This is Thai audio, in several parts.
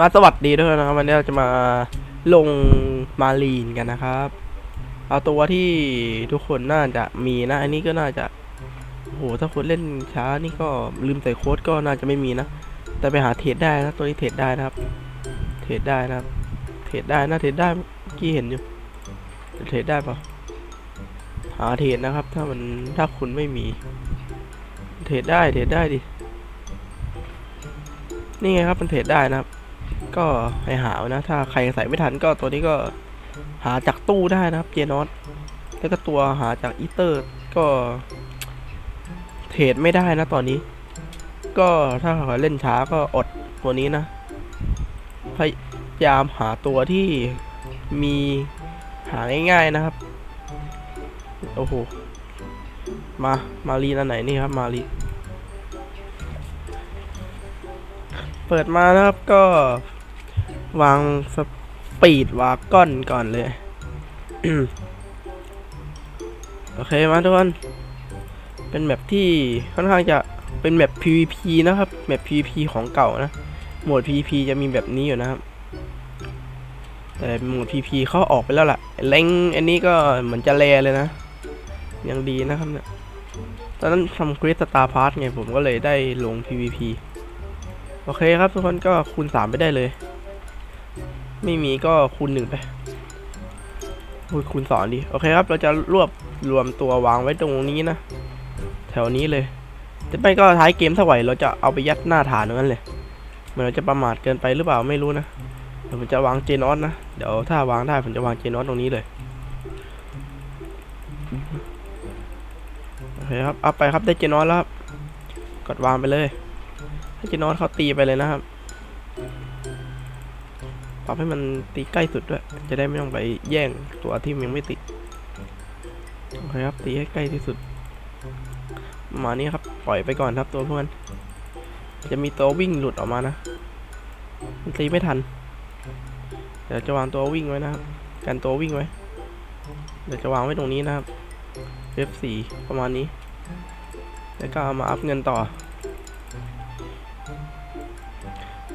มาสวัสดีด้วยนะครับวันนี้เราจะมาลงมาลีนกันนะครับ เอาตัวที่ทุกคนน่าจะมีนะอันนี้ก็น่าจะโหถ้าคนเล่นช้านี่ก็ลืมใส่โค้ดก็น่าจะไม่มีนะ แต่ไปหาเทรดได้นะตัวนี้เทรดได้นะครับ เทรดได้นะครับ เทรดได้นะเทรดได้เมื่อกี้เห็นอยู่เทรดได้ปะหาเทรดนะครับ ถ้ามันถ้าคุณไม่มี เทรดได้เทรดได้ดินี่ไงครับมันเทรดได้นะครับ ก็ให้หาเอานะ ถ้าใครใส่ไม่ทันก็ตัวนี้ก็หาจากตู้ได้นะครับเจนอตแล้วก็ตัวหาจากอีเตอร์ก็ เทรดไม่ได้นะตอนนี้ ก็ถ้าเล่นช้าก็อดตัวนี้นะ พยายามหาตัวที่มีหาง่ายๆนะครับ โอ้โห มา มารีนอันไหนนี่ครับ มารีเปิดมานะครับก็ วางสปีดวาก้อนก่อนเลย โอเคมาทุกคน เป็นแบบที่ค่อนข้างจะเป็นแบบ PVP นะครับแบบ PVP ของเก่านะ โหมด PVP จะมีแบบนี้อยู่นะครับ แต่โหมด PVP เขาออกไปแล้วล่ะแรงอันนี้ก็เหมือนจะแลเลยนะ ยังดีนะครับเนี่ย ตอนนั้นทำคริสตาพาร์ทไงผมก็เลยได้ลง PVP โอเคครับทุกคนก็คูณ 3 ไปได้เลย ไม่มีก็คูณ1ไปอุ๊ยคูณ2ดีโอเคครับ เราจะรวบรวมตัววางไว้ตรงนี้นะ แถวนี้เลยแต่ไม่ก็ท้ายเกมถ้าไหวเราจะเอาไปยัดหน้าฐานนั้นเลยเหมือนเราจะประมาทเกินไปหรือเปล่าไม่รู้นะเดี๋ยวผมจะวางเจนอสนะ เดี๋ยวถ้าวางได้ผมจะวางเจนอสตรงนี้เลยโอเคครับเอาไปครับได้เจนอสแล้วครับกดวางไปเลยให้เจนอสเขาตีไปเลยนะครับ ปรับให้มันตีใกล้สุดด้วย จะได้ไม่ต้องไปแย่งตัวที่มันยังไม่ติดโอเคครับตีให้ใกล้ที่สุดประมาณนี้ครับปล่อยไปก่อนครับตัวเพื่อนจะมีตัววิ่งหลุดออกมานะมันตีไม่ทัน เดี๋ยวจะวางตัววิ่งไว้นะครับกันตัววิ่งไว้ เดี๋ยวจะวางไว้ตรงนี้นะครับ F4 ประมาณนี้ แล้วก็เอามาอัพเงินต่อ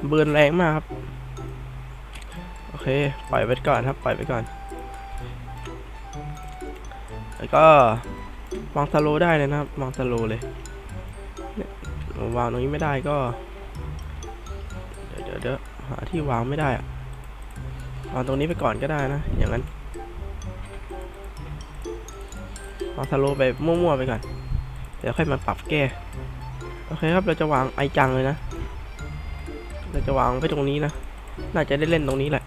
เบิร์นแรงมากครับ เค ปล่อยไปก่อนครับ ปล่อยไปก่อน แล้วก็วางสโลได้เลยนะครับ วางสโลเลยเนี่ยวางตรงนี้ไม่ได้ก็ เดี๋ยวเดี๋ยวเดี๋ยวหาที่วางไม่ได้อะวางตรงนี้ไปก่อนก็ได้นะ อย่างนั้นวางสโลไปมั่วๆไปก่อน เดี๋ยวค่อยมาปรับแก้ โอเคครับ เราจะวางไอจังเลยนะ เราจะวางไว้ตรงนี้นะ น่าจะได้เล่นตรงนี้แหละ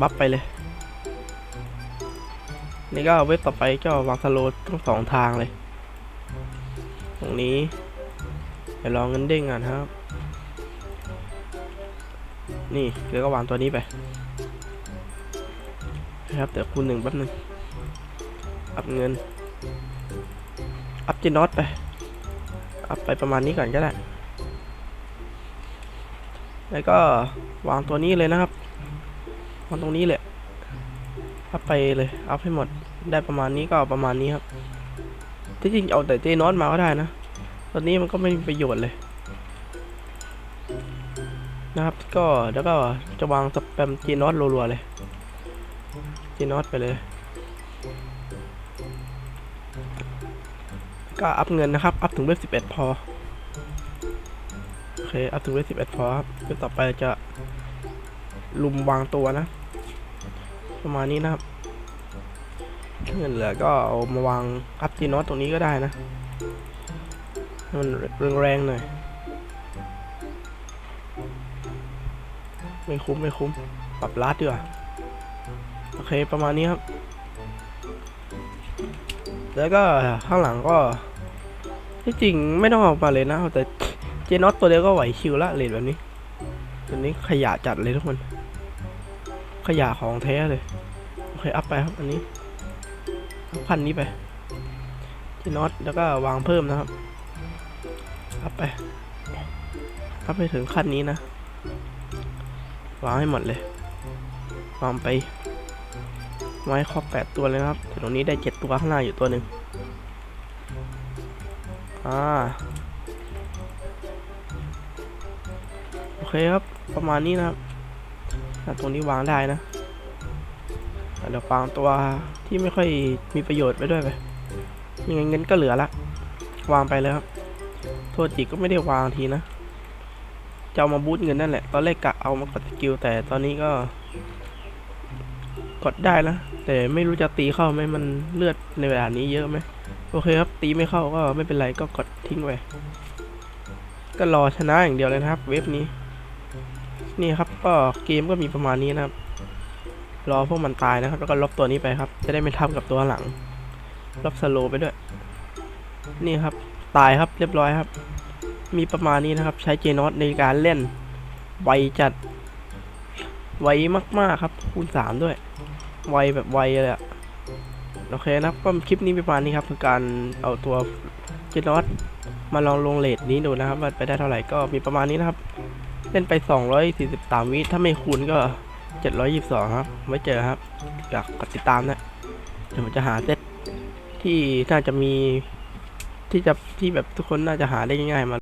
บัฟไปเลย นี่ก็เว็บต่อไปก็วางสโลว์ทั้งสองทางเลย ตรงนี้เดี๋ยวลองเงินเด้งก่อนครับ นี่เดี๋ยวก็วางตัวนี้ไปนะครับเดี๋ยวคูณหนึ่งแป๊บหนึง อัพเงิน อัพเจนอตไป อัพไปประมาณนี้ก่อนก็ได้ แล้วก็วางตัวนี้เลยนะครับ วาตรงนี้เลยอัพไปเลย อัพให้หมด ได้ประมาณนี้ก็เอาประมาณนี้ครับ ที่จริงเอาแต่เจนอตมาก็ได้นะ ตอนนี้มันก็ไม่มีประโยชน์เลย นะครับ ก็แล้วก็จะวางสแปมเจนอตรัวๆเลย เจนอตไปเลย ก็อัพเงินนะครับ อัพถึงเวฟ11พอ โอเค อัพถึงเวฟ11พอครับต่อไปจะลุมวางตัวนะ ประมาณนี้นะครับเงินเหลือก็เอามาวางอัพจีนอตตรงนี้ก็ได้นะมันแรงๆหน่อยไม่คุ้มไม่คุ้ม ปรับลาดดีกว่าโอเคประมาณนี้ครับ แล้วก็ข้างหลังก็ ที่จริงไม่ต้องเอามาเลยนะ แต่เจนอตตัวเดียวก็ไหวคิวละเลทแบบนี้ตัวนี้ขยะจัดเลยทุกคน ขยะของแท้เลย โอเคอัพไปครับอันนี้พันนี้ไปเจนอตแล้วก็วางเพิ่มนะครับ อัพไป อัพไปถึงขั้นนี้นะ วางให้หมดเลย วางไป ไว้ครอบแปดตัวเลยนะครับแต่ตรงนี้ได้เจ็ดตัวข้างหน้าอยู่ตัวหนึ่งอ่าโอเคครับ ประมาณนี้นะครับอ่ตรงนี้วางได้นะ เดี๋ยววางตัวที่ไม่ค่อยมีประโยชน์ไปด้วยไปยังไงเงินก็เหลือละ วางไปเลยครับ โทษจิก็ไม่ได้วางทีนะจะเอามาบูตเงินนั่นแหละ ตอนแรกกะเอามากดสกิลแต่ตอนนี้ก็ กดได้นะ แต่ไม่รู้จะตีเข้าไหมมันเลือดในเวลานี้เยอะไหมโอเคครับ ตีไม่เข้าก็ไม่เป็นไรก็กดทิ้งไปก็รอชนะอย่างเดียวเลยนะครับ เว็บนี้ นี่ครับก็เกมก็มีประมาณนี้นะครับ รอพวกมันตายนะครับ แล้วก็ลบตัวนี้ไปครับ จะได้ไม่ทับกับตัวหลัง ลบสโลไปด้วย นี่ครับ ตายครับเรียบร้อยครับ มีประมาณนี้นะครับ ใช้เจนอตในการเล่น ไวจัด ไวมากๆครับ คูณสามด้วย ไวแบบไวเลยอะโอเคนะครับก็คลิปนี้ประมาณนี้ครับคือการเอาตัวเจนอตมาลองลงเลทนี้ดูนะครับว่าไปได้เท่าไหร่ก็มีประมาณนี้นะครับ เล่นไป 243วิถ้าไม่คูณก็ 722 ครับ ไว้เจอครับอยากกดติดตามนะเดี๋ยวผมจะหาเซตที่น่าจะมีที่จะที่แบบทุกคนน่าจะหาได้ง่ายๆมา